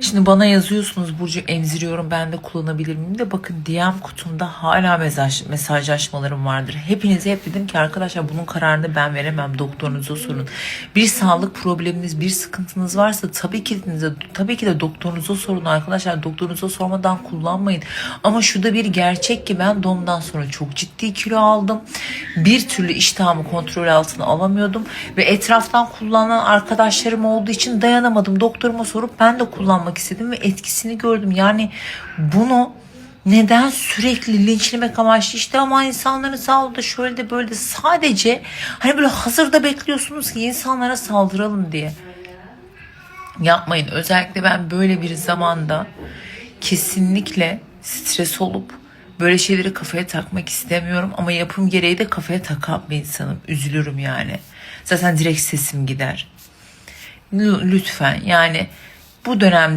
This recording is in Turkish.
Şimdi bana yazıyorsunuz Burcu emziriyorum ben de kullanabilir miyim de bakın DM kutumda hala mesaj, mesajlaşmalarım vardır. Hepinize hep dedim ki arkadaşlar bunun kararını ben veremem doktorunuza sorun. Bir sağlık probleminiz bir sıkıntınız varsa tabii ki de, tabii ki de doktorunuza sorun arkadaşlar doktorunuza sormadan kullanmayın. Ama şu da bir gerçek ki ben doğumdan sonra çok ciddi kilo aldım. Bir türlü iştahımı kontrol altına alamıyordum ve etraftan kullanan arkadaşlarım olduğu için dayanamadım. Doktoruma sorup ben de kullanmak istedim ve etkisini gördüm. Yani bunu neden sürekli linçlemek amaçlı işte ama insanların sağlığı şöyle de böyle de sadece hani böyle hazırda bekliyorsunuz ki insanlara saldıralım diye. Yapmayın. Özellikle ben böyle bir zamanda kesinlikle stres olup böyle şeyleri kafaya takmak istemiyorum ama yapım gereği de kafaya takan bir insanım. Üzülürüm yani. Zaten direkt sesim gider. L- Lütfen yani bu dönemde